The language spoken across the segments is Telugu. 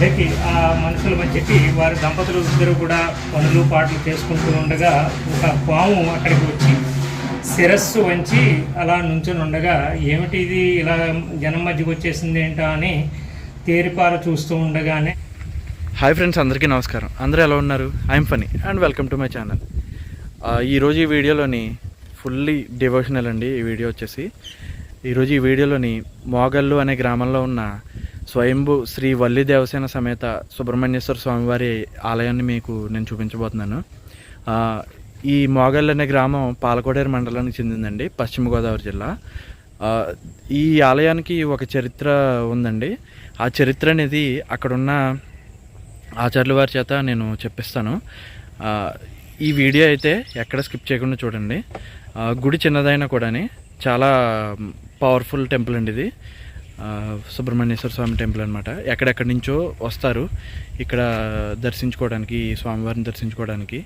మధ్యకి ఆ మనుషుల మధ్యకి వారి దంపతులు ఇద్దరు కూడా పనులు పాటలు చేసుకుంటూ ఉండగా ఒక పాము అక్కడికి వచ్చి శిరస్సు వంచి అలా నుంచుని ఉండగా ఏమిటి ఇది? ఇలా జనం మధ్యకి వచ్చేసింది ఏంటా? అని తేరిపార చూస్తూ ఉండగానే హాయ్ ఫ్రెండ్స్ అందరికీ నమస్కారం. అందరూ ఎలా ఉన్నారు? I'm Phani and welcome to my channel. ఈరోజు ఈ వీడియోలోని ఫుల్లీ డివోషనల్ అండి ఈ వీడియో వచ్చేసి. ఈరోజు ఈ వీడియోలోని మోగల్లు అనే గ్రామంలో ఉన్న స్వయంభు శ్రీ వల్లి దేవసేన సమేత సుబ్రహ్మణ్యేశ్వర స్వామివారి ఆలయాన్ని మీకు నేను చూపించబోతున్నాను. ఈ మోగల్ అనే గ్రామం పాలకోడేరు మండలానికి చెందిందండి పశ్చిమ గోదావరి జిల్లా ఈ ఆలయానికి ఒక చరిత్ర ఉందండి. ఆ చరిత్ర అనేది అక్కడున్న ఆచార్యుల వారి చేత నేను చెప్పిస్తాను. ఈ వీడియో అయితే ఎక్కడ స్కిప్ చేయకుండా చూడండి. గుడి చిన్నదైనా కూడాని చాలా పవర్ఫుల్ టెంపుల్ అండి ఇది. సుబ్రహ్మణ్యేశ్వర స్వామి టెంపుల్ అనమాట ఎక్కడెక్కడి నుంచో వస్తారు. ఇక్కడ దర్శించుకోవడానికి స్వామివారిని దర్శించుకోవడానికి.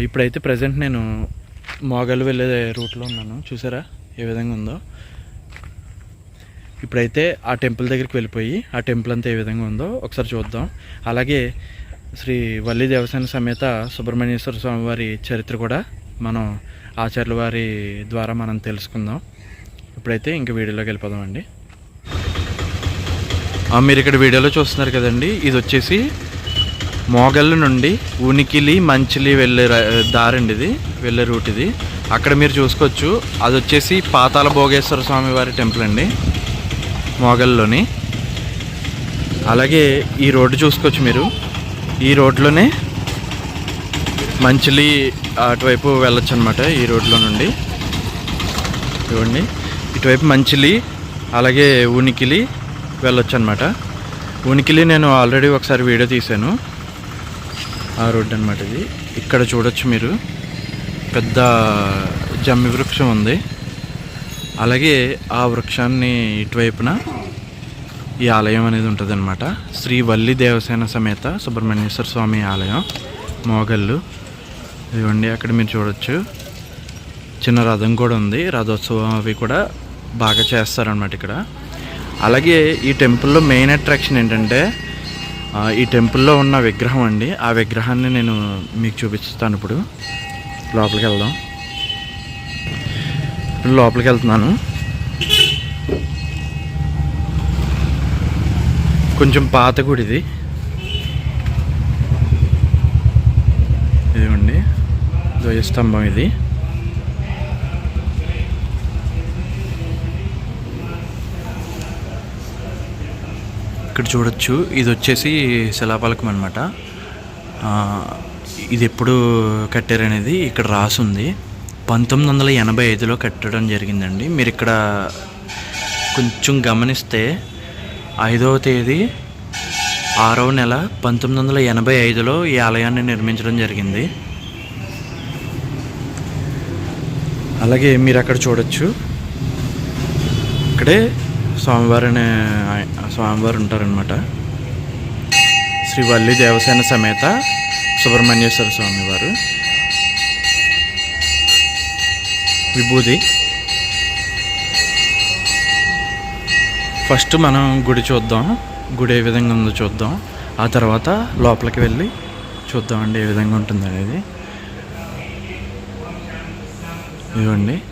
ఇప్పుడైతే ప్రజెంట్ నేను మోగలు వెళ్ళే రూట్లో ఉన్నాను. చూసారా? ఏ విధంగా ఉందో? ఇప్పుడైతే ఆ టెంపుల్ దగ్గరికి వెళ్ళిపోయి ఆ టెంపుల్ అంతా ఏ విధంగా ఉందో ఒకసారి చూద్దాం. అలాగే శ్రీ వల్లి దేవసేన సమేత సుబ్రహ్మణ్యేశ్వర స్వామి వారి చరిత్ర కూడా మనం ఆచార్యుల వారి ద్వారా మనం తెలుసుకుందాం. ఇప్పుడైతే ఇంక వీడియోలోకి వెళ్ళిపోదామండి. మీరు ఇక్కడ వీడియోలో చూస్తున్నారు కదండి. ఇది వచ్చేసి మోగల్ నుండి ఉనికిలి మంచిలి వెళ్ళే దారండి ఇది వెళ్ళే రూట్ ఇది. అక్కడ మీరు చూసుకోవచ్చు. అది వచ్చేసి పాతాల భోగేశ్వర స్వామి వారి టెంపుల్ అండి మోగల్లోని. అలాగే ఈ రోడ్డు చూసుకోవచ్చు మీరు. ఈ రోడ్లోనే మంచిలి అటువైపు వెళ్ళొచ్చు అనమాట ఈ రోడ్లో నుండి. ఇవ్వండి. ఇటువైపు మంచిలి అలాగే ఉనికిలి వెళ్ళొచ్చు అనమాట ఉనికిలి నేను ఆల్రెడీ ఒకసారి వీడియో తీశాను. ఆ రోడ్డు అనమాట ఇది. ఇక్కడ చూడొచ్చు మీరు. పెద్ద జమ్మి వృక్షం ఉంది. అలాగే ఆ వృక్షాన్ని ఇటువైపున ఈ ఆలయం అనేది ఉంటుంది శ్రీ వల్లి దేవసేన సమేత సుబ్రహ్మణ్యేశ్వర స్వామి ఆలయం మోగల్లు. ఇవ్వండి అక్కడ మీరు చూడొచ్చు. చిన్న రథం కూడా ఉంది. రథోత్సవం అవి కూడా బాగా చేస్తారనమాట ఇక్కడ. అలాగే ఈ టెంపుల్లో మెయిన్ అట్రాక్షన్ ఏంటంటే ఈ టెంపుల్లో ఉన్న విగ్రహం అండి. ఆ విగ్రహాన్ని నేను మీకు చూపిస్తాను ఇప్పుడు. లోపలికి వెళ్దాం. ఇప్పుడు లోపలికి వెళ్తున్నాను. కొంచెం పాత గుడి ఇది. ఇదిగోండి. ధ్వజస్తంభం ఇది. ఇక్కడ చూడొచ్చు. ఇది వచ్చేసి శిలాపలకం అనమాట ఇది ఎప్పుడు కట్టారనేది ఇక్కడ రాసుంది. పంతొమ్మిది వందల ఎనభై ఐదులో కట్టడం జరిగిందండి. మీరు ఇక్కడ కొంచెం గమనిస్తే ఐదవ తేదీ ఆరవ నెల పంతొమ్మిది వందల ఎనభై ఐదులో ఈ ఆలయాన్ని నిర్మించడం జరిగింది. అలాగే మీరు అక్కడ చూడొచ్చు. ఇక్కడే స్వామివారు అనే స్వామివారు ఉంటారనమాట శ్రీ వల్లి దేవసేన సమేత సుబ్రహ్మణ్యేశ్వర స్వామివారు. విభూది. ఫస్ట్ మనం గుడి చూద్దాం. గుడి ఏ విధంగా ఉందో చూద్దాం. ఆ తర్వాత లోపలికి వెళ్ళి చూద్దామండి ఏ విధంగా ఉంటుంది అనేది ఇదిగోండి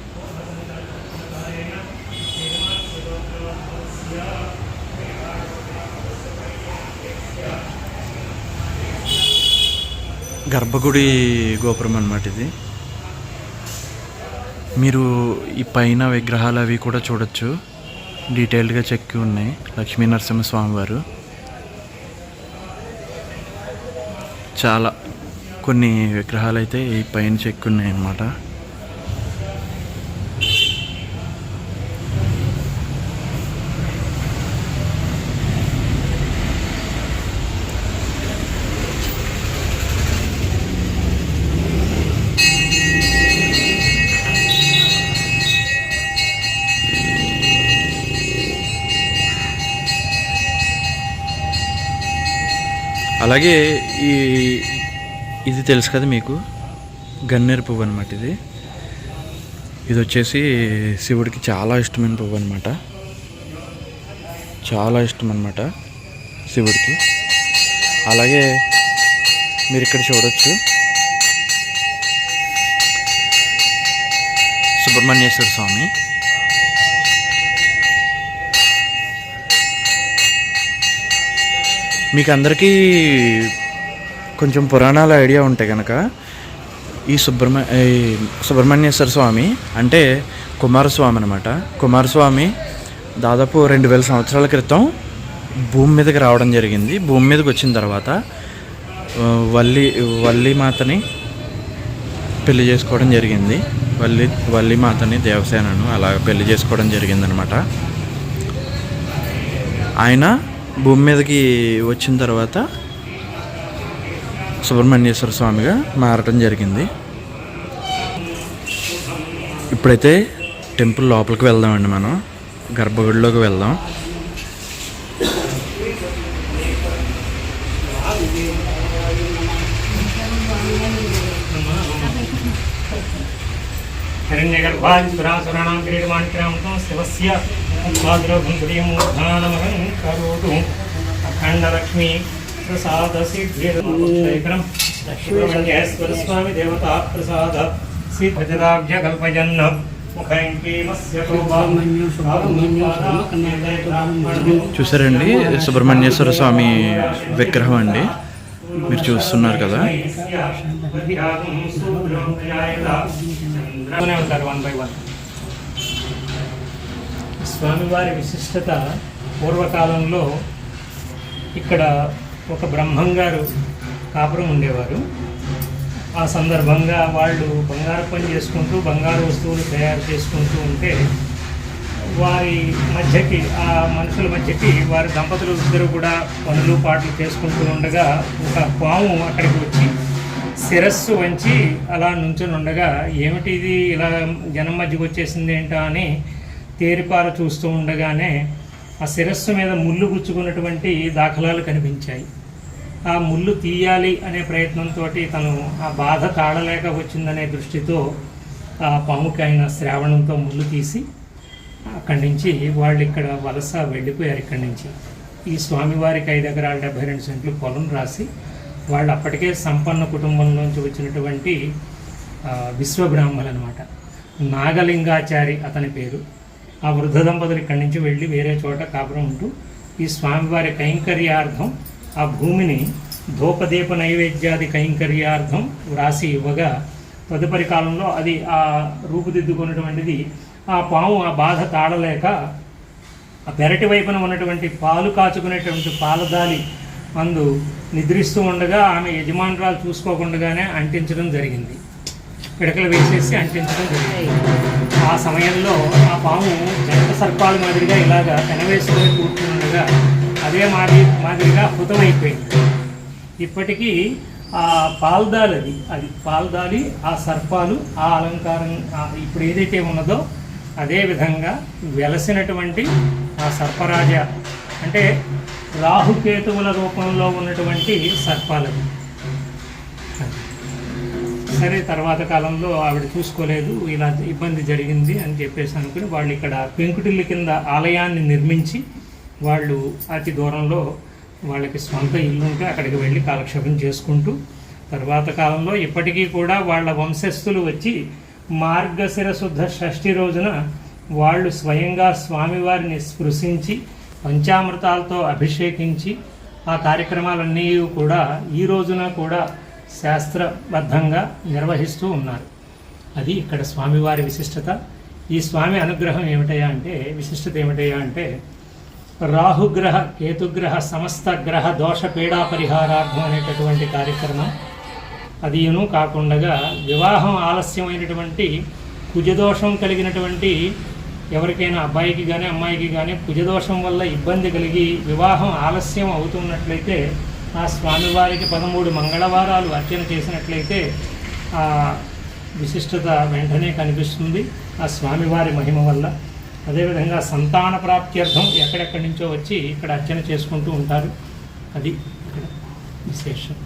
గర్భగుడి గోపురం అనమాట ఇది. మీరు ఈ పైన విగ్రహాలు అవి కూడా చూడొచ్చు. డీటెయిల్డ్గా చెక్కి ఉన్నాయి. లక్ష్మీ నరసింహస్వామి వారు. చాలా కొన్ని విగ్రహాలు అయితే ఈ పైన చెక్కి ఉన్నాయి అన్నమాట అలాగే ఈ ఇది తెలుసు కదా మీకు గన్నేరు పువ్వు అనమాట ఇది. ఇది వచ్చేసి శివుడికి చాలా ఇష్టమైన పువ్వు అనమాట చాలా ఇష్టం అనమాట శివుడికి. అలాగే మీరు ఇక్కడ చూడొచ్చు. సుబ్రహ్మణ్యేశ్వర స్వామి. మీకు అందరికీ కొంచెం పురాణాల ఐడియా ఉంటే కనుక ఈ సుబ్రహ్మ ఈ సుబ్రహ్మణ్యేశ్వర స్వామి అంటే కుమారస్వామి అనమాట కుమారస్వామి దాదాపు రెండు వేల సంవత్సరాల క్రితం భూమి మీదకి రావడం జరిగింది. భూమి మీదకి వచ్చిన తర్వాత వల్లి వల్లి మాతని పెళ్ళి చేసుకోవడం జరిగింది. వల్లి వల్లి మాతని దేవసేనను అలా పెళ్ళి చేసుకోవడం జరిగిందనమాట ఆయన భూమి మీదకి వచ్చిన తర్వాత సుబ్రహ్మణ్యేశ్వర స్వామిగా మారటం జరిగింది. ఇప్పుడైతే టెంపుల్ లోపలికి వెళ్దామండి మనం. గర్భగుడిలోకి వెళ్దాం. శివస్య పాద్రభుంకుడియమూర్ధానమహం కరోతు అఖండలక్ష్మీ ప్రసాద సిద్ధిరం సుబ్రహ్మణ్యేశ్వర స్వామి దేవతా ప్రసాద కల్పయన్న ముఖంకేమస్య చూసారండి సుబ్రహ్మణ్యేశ్వర స్వామి విగ్రహం అండి. మీరు చూస్తున్నారు కదా. ఉంటారు వన్ బై వన్ స్వామివారి విశిష్టత పూర్వకాలంలో ఇక్కడ ఒక బ్రహ్మంగారు కాపురం ఉండేవారు. ఆ సందర్భంగా వాళ్ళు బంగారు పని చేసుకుంటూ బంగారు వస్తువులు తయారు చేసుకుంటూ ఉంటే వారి మధ్యకి ఆ మనుషుల మధ్యకి వారి దంపతులు ఇద్దరు కూడా పనులు పాటలు చేసుకుంటూ ఉండగా ఒక పాము అక్కడికి వచ్చి శిరస్సు వంచి అలా నుంచుని ఉండగా ఏమిటి ఇది ఇలా జనం మధ్యకి వచ్చేసింది ఏంటా అని తేరిపార చూస్తూ ఉండగానే ఆ శిరస్సు మీద ముళ్ళు గుచ్చుకున్నటువంటి దాఖలాలు కనిపించాయి. ఆ ముళ్ళు తీయాలి అనే ప్రయత్నంతో తను ఆ బాధ తాళలేక వచ్చిందనే దృష్టితో ఆ పాముకి ఆయన శ్రావణంతో ముళ్ళు తీసి అక్కడి నుంచి వాళ్ళు ఇక్కడ వలస వెళ్ళిపోయారు ఇక్కడి నుంచి. ఈ స్వామివారికి ఐదు ఎకరాల డెబ్బై రెండు సెంట్లు పొలం రాసి వాళ్ళు అప్పటికే సంపన్న కుటుంబంలోంచి వచ్చినటువంటి ఆ, విశ్వబ్రాహ్మణులు అనమాట నాగలింగాచారి అతని పేరు. ఆ వృద్ధ దంపతులు ఇక్కడి నుంచి వెళ్ళి వేరే చోట కాపురం ఉంటూ ఈ స్వామివారి కైంకర్యార్థం ఆ భూమిని ధూపదీప నైవేద్యాది కైంకర్యార్థం వ్రాసి ఇవ్వగా తదుపరి కాలంలో అది ఆ రూపుదిద్దుకున్నటువంటిది ఆ పాము ఆ బాధ తాడలేక ఆ పెరటి వైపున ఉన్నటువంటి పాలు కాచుకునేటువంటి పాలదాలి మందు నిద్రిస్తూ ఉండగా ఆమె యజమానురాలు చూసుకోకుండానే అంటించడం జరిగింది. పిడకలు వేసేసి అంటించడం జరిగింది. ఆ సమయంలో ఆ పాము జంట సర్పాల మాదిరిగా ఇలాగా పెనవేసుకొని కూర్చుండగా అదే మాది మాదిరిగా హృతమైపోయింది. ఇప్పటికీ ఆ పాల్దాలి అది అది పాల్దాలి ఆ సర్పాలు ఆ అలంకారం ఇప్పుడు ఏదైతే ఉన్నదో అదే విధంగా వెలసినటువంటి ఆ సర్పరాజ అంటే రాహుకేతువుల రూపంలో ఉన్నటువంటి సర్పాలది. సరే తర్వాత కాలంలో ఆవిడ చూసుకోలేదు ఇలా ఇబ్బంది జరిగింది అని చెప్పేసి అనుకుని వాళ్ళు ఇక్కడ పెంకుటిల్లి కింద ఆలయాన్ని నిర్మించి వాళ్ళు అతి దూరంలో వాళ్ళకి సొంత ఇల్లు ఉంటే అక్కడికి వెళ్ళి కాలక్షేపం చేసుకుంటూ తర్వాత కాలంలో ఇప్పటికీ కూడా వాళ్ళ వంశస్థులు వచ్చి మార్గశిర శుద్ధ షష్ఠి రోజున వాళ్ళు స్వయంగా స్వామివారిని స్పృశించి పంచామృతాలతో అభిషేకించి ఆ కార్యక్రమాలన్నీ కూడా ఈ రోజున కూడా శాస్త్రబద్ధంగా నిర్వహిస్తూ ఉన్నారు. అది ఇక్కడ స్వామివారి విశిష్టత. ఈ స్వామి అనుగ్రహం ఏమిటయా అంటే విశిష్టత ఏమిటయా అంటే రాహుగ్రహ కేతుగ్రహ సమస్త గ్రహ దోష పీడా పరిహారార్థం అనేటటువంటి కార్యక్రమం. అదిను కాకుండా వివాహం ఆలస్యమైనటువంటి కుజదోషం కలిగినటువంటి ఎవరికైనా అబ్బాయికి కానీ అమ్మాయికి కానీ కుజదోషం వల్ల ఇబ్బంది కలిగి వివాహం ఆలస్యం అవుతున్నట్లయితే ఆ స్వామివారికి పదమూడు మంగళవారాలు అర్చన చేసినట్లయితే ఆ విశిష్టత వెంటనే కనిపిస్తుంది. ఆ స్వామివారి మహిమ వల్ల. అదేవిధంగా సంతాన ప్రాప్త్యర్థం ఎక్కడెక్కడి నుంచో వచ్చి ఇక్కడ అర్చన చేసుకుంటూ ఉంటారు. అది ఇక్కడ విశేషం.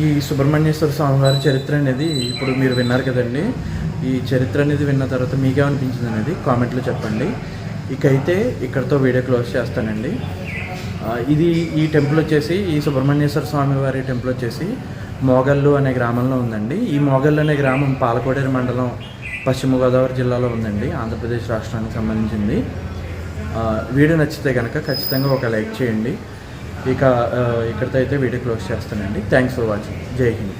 ఈ సుబ్రహ్మణ్యేశ్వర స్వామి వారి చరిత్ర అనేది ఇప్పుడు మీరు విన్నారు కదండి. ఈ చరిత్ర అనేది విన్న తర్వాత మీకేమనిపించింది అనేది కామెంట్లో చెప్పండి. ఇకైతే ఇక్కడతో వీడియో క్లోజ్ చేస్తానండి. ఇది ఈ టెంపుల్ వచ్చేసి ఈ సుబ్రహ్మణ్యేశ్వర స్వామి వారి టెంపుల్ వచ్చేసి మోగల్లు అనే గ్రామంలో ఉందండి. ఈ మోగల్లు అనే గ్రామం పాలకోడేరు మండలం పశ్చిమ గోదావరి జిల్లాలో ఉందండి ఆంధ్రప్రదేశ్ రాష్ట్రానికి సంబంధించింది. వీడియో నచ్చితే కనుక ఖచ్చితంగా ఒక లైక్ చేయండి. ఇక ఇక్కడితో అయితే వీడియో క్లోజ్ చేస్తానండి thanks for watching Jai Hind.